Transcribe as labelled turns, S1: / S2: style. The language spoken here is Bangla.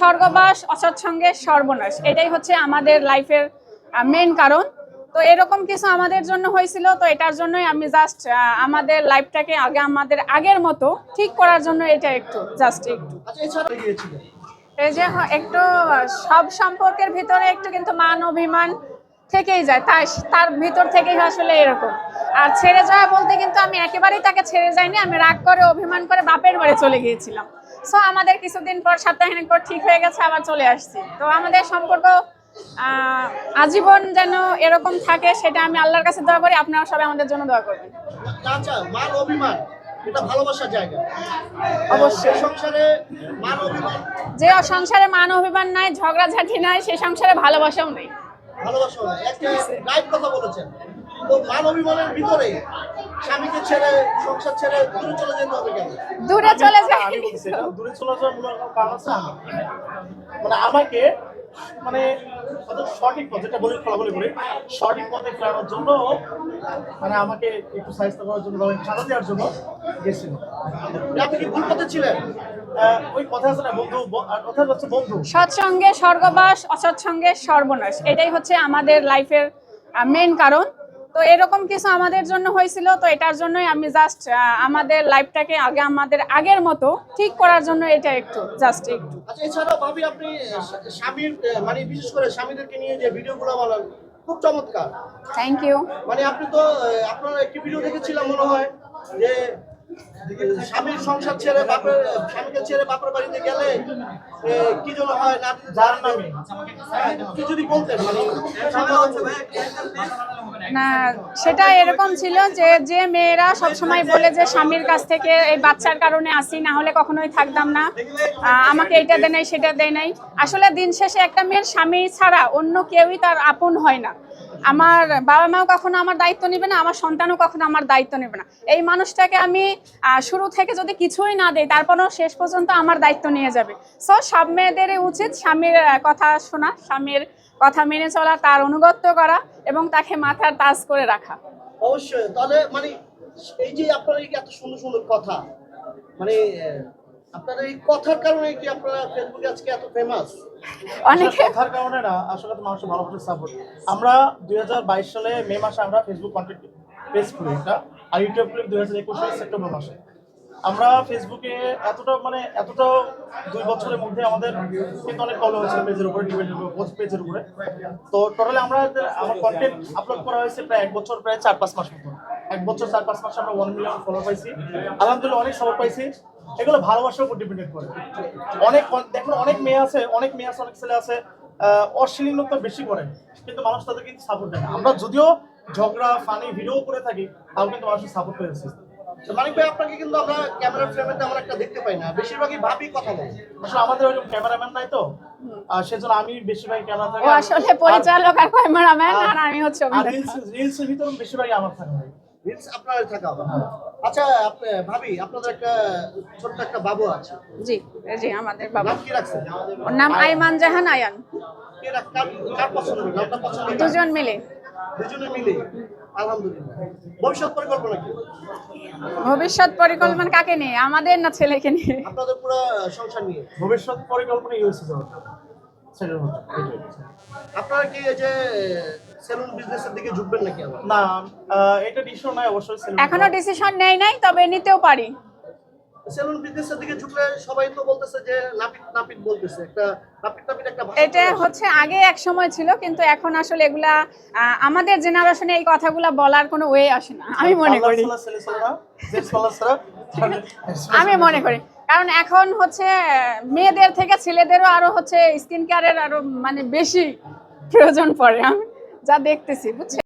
S1: স্বর্গবাস অসৎসঙ্গে সর্বনাশ। এটাই হচ্ছে আমাদের লাইফের মেন কারণ। তো এরকম কিছু আমাদের জন্য হয়েছিল তো এটার জন্যই আমি জাস্ট আমাদের লাইফটাকে আগে আমাদের আগের মতো ঠিক করার জন্য এটা একটু জাস্ট একটু।
S2: আচ্ছা
S1: এই যে একটু সব সম্পর্কের ভিতরে একটু কিন্তু মান অভিমান থেকেই যায়। তাই তার ভিতর থেকেই আসলে এরকম। আর ছেড়ে যাওয়া বলতে কিন্তু আমি একেবারেই তাকে ছেড়ে যাইনি আমি রাগ করে অভিমান করে বাপের বাড়ি চলে গিয়েছিলাম। সো আমাদের কিছুদিন পর সপ্তাহখানেক পর ঠিক হয়ে গেছে আবার চলে আসছি। তো আমাদের সম্পর্ক আজীবন যেন এরকম থাকে সেটা আমি আল্লাহর কাছে দোয়া করি। আপনারা সবাই আমাদের জন্য দোয়া করবেন।
S2: মান অভিমান এটা ভালোবাসার জায়গা।
S1: অবশ্যই।
S2: যে সংসারে মান অভিমান
S1: যে সংসারে মান অভিমান নাই ঝগড়াঝাটি নাই সে সংসারে ভালোবাসাও নেই।
S2: ভালোবাসা হয় একটা রাইট কথা বলেছেন। তো মান অভিমানের ভিতরে স্বামীকে ছেড়ে সংসার ছেড়ে দূরে চলে যেতে হবে কেন?
S1: দূরে চলে যায়
S3: আমি বলছি দূরে চলে যাওয়ার মূল কারণ আছে? মানে আমাকে মানে সঠিক পথ, যেটা বলি ফলাফল বলি সঠিক পথে ফেরানোর জন্য মানে আমাকে একটু সাহায্য করার জন্য সাজা দেওয়ার জন্য গেছিল।
S2: আপনি কি ভুল পথে ছিলেন?
S3: ওই বন্ধু কথা বন্ধু।
S1: সৎসঙ্গে স্বর্গবাস, অসৎসঙ্গে সর্বনাশ। এটাই হচ্ছে আমাদের লাইফের মেন কারণ। তো এরকম কিছু আমাদের জন্য হয়েছিল তো এটার জন্যই আমি জাস্ট আমাদের লাইফটাকে আগে আমাদের আগের মতো ঠিক করার জন্য এটা একটু জাস্ট একটু।
S2: আচ্ছা এছাড়াও ভাবি আপনি স্বা- স্বামীর মানে বিশেষ করে স্বামীদেরকে নিয়ে যে ভিডিওগুলো বানান খুব চমৎকার।
S1: থ্যাংক ইউ
S2: মানে আপনি তো আপনার একটি ভিডিও দেখেছিলাম মনে হয় যে স্বামীর সংসার ছেড়ে বাপের, স্বামীকে ছেড়ে বাপের বাড়িতে গেলে কি যেন হয় না,
S3: যার নামে?
S2: কি যদি বলতেন মানে
S1: না, সেটা এরকম ছিল যে যে মেয়েরা সবসময় বলে যে, স্বামীর কাছ থেকে এই বাচ্চার কারণে আসি, না হলে কখনোই থাকতাম না। আমাকে এটা দেয় নাই, সেটা দেয় নাই। আসলে দিন শেষে একটা মেয়ের স্বামী ছাড়া অন্য কেউই তার আপন হয় না। আমার বাবা মাও কখনো আমার দায়িত্ব নেবে না, আমার সন্তানও কখনো আমার দায়িত্ব নেবে না। এই মানুষটাকে আমি শুরু থেকে যদি কিছুই না দেই, তারপরেও শেষ পর্যন্ত আমার দায়িত্ব নিয়ে যাবে। সো সব মেয়েদেরই উচিত স্বামীর কথা শোনা, স্বামীর কথা মেনে চলা, তার অনুগত্য করা এবং তাকে মাথার তাজ করে রাখা।
S2: অবশ্যই তাহলে মানে এই যে আপনার এত সুন্দর সুন্দর কথা মানে আহ, আপনার এই কথার কারণে কি আপনারা ফেসবুকে আজকে এত ফেমাস
S1: অনেকে
S3: কথার কারণে না আসলে তো মানুষের ভালোবাসার সাপোর্ট আমরা দুই হাজার বাইশ সালে মে মাসে আমরা ফেসবুক কন্টেন্ট পেজ খুলি আর ইউটিউব খুলি দুই হাজার একুশ সেপ্টেম্বর মাসে। আমরা ফেসবুকে এতটা মানে এতটা দুই বছরের মধ্যে আমাদের কিন্তু অনেক ফলো হয়েছিল পেজের উপরে ডিবেটের উপরে পেজের উপরে। তো টোটালি আমরা আমার কন্টেন্ট আপলোড করা হয়েছে প্রায় এক বছর প্রায় চার পাঁচ মাস মতো। এক বছর চার পাঁচ মাসে আমরা ওয়ান মিলিয়ন ফলো পাইছি। আলহামদুলিল্লাহ অনেক সাপোর্ট পাইছি। এগুলো ভালোবাসার উপর ডিপেন্ড করে। অনেক দেখুন অনেক মেয়ে আছে অনেক মেয়ে আছে অনেক ছেলে আছে অশ্লীলতা বেশি করে কিন্তু মানুষ তাদের কিন্তু সাপোর্ট দেয় না। আমরা যদিও ঝগড়া ফানি ভিডিও করে থাকি তাও কিন্তু মানুষের সাপোর্ট পেয়েছি
S2: মানিক ভাই আপনাকে কিন্তু আমরা ক্যামেরা ফ্রেমে তেমন একটা দেখতে পাই না। বেশিরভাগই ভাবি কথা বলে।
S3: আসলে আমাদের ওইরকম ক্যামেরাম্যান নাই তো আর সেজন্য আমি বেশিরভাগ ক্যামেরা
S1: ও আসলে পরিচালক আর ক্যামেরাম্যান আর আমি হচ্ছে
S3: আর রিলস রিলসের ভিতরে বেশিরভাগই আমার থাকে।
S2: রিলস আপনার থাকা হবে আচ্ছা আপনি ভাবি আপনাদের একটা ছোট্ট একটা বাবু আছে।
S1: জি জি আমাদের বাবা।
S2: নাম কি রাখছেন?
S1: ওর নাম আইমান জাহান আয়ান।
S2: কে রাখ কার পছন্দ? নামটা পছন্দ?
S1: দুজন মিলে।
S2: দুজনে মিলে? আলহামদুলিল্লাহ। ভবিষ্যৎ পরিকল্পনা কি?
S1: ভবিষ্যৎ পরিকল্পনা কাকে নিয়ে? আমাদের না ছেলেকে নিয়ে?
S2: আপনাদের পুরো সংসার নিয়ে?
S3: ভবিষ্যৎ পরিকল্পনা ইউএসএ যাওয়ার।
S2: আপনারা কি এই যে সেলুন বিজনেসের দিকে ঝুঁকবেন নাকি আবার?
S3: না এটা ডিসিশন নাই অবশ্যই সেলুন
S1: এখনও ডিসিশন নেই নাই তবে নিতেও পারি।
S2: সেলুন বিজনেসের দিকে ঝুঁকলে সবাই তো বলতেছে যে নাপিত নাপিত বলতেছে একটা নাপিত নাপিত একটা
S1: এটা হচ্ছে আগে এক সময় ছিল কিন্তু এখন আসলে এগুলা আমাদের জেনারেশনে এই কথাগুলা বলার কোনো ওয়ে আসে না আমি মনে করি। আমি মনে করি। কারণ এখন হচ্ছে মেয়েদের থেকে ছেলেদেরও আরও হচ্ছে স্কিন কেয়ারের আরও মানে বেশি প্রয়োজন পড়ে আমি যা দেখতেছি বুঝছেন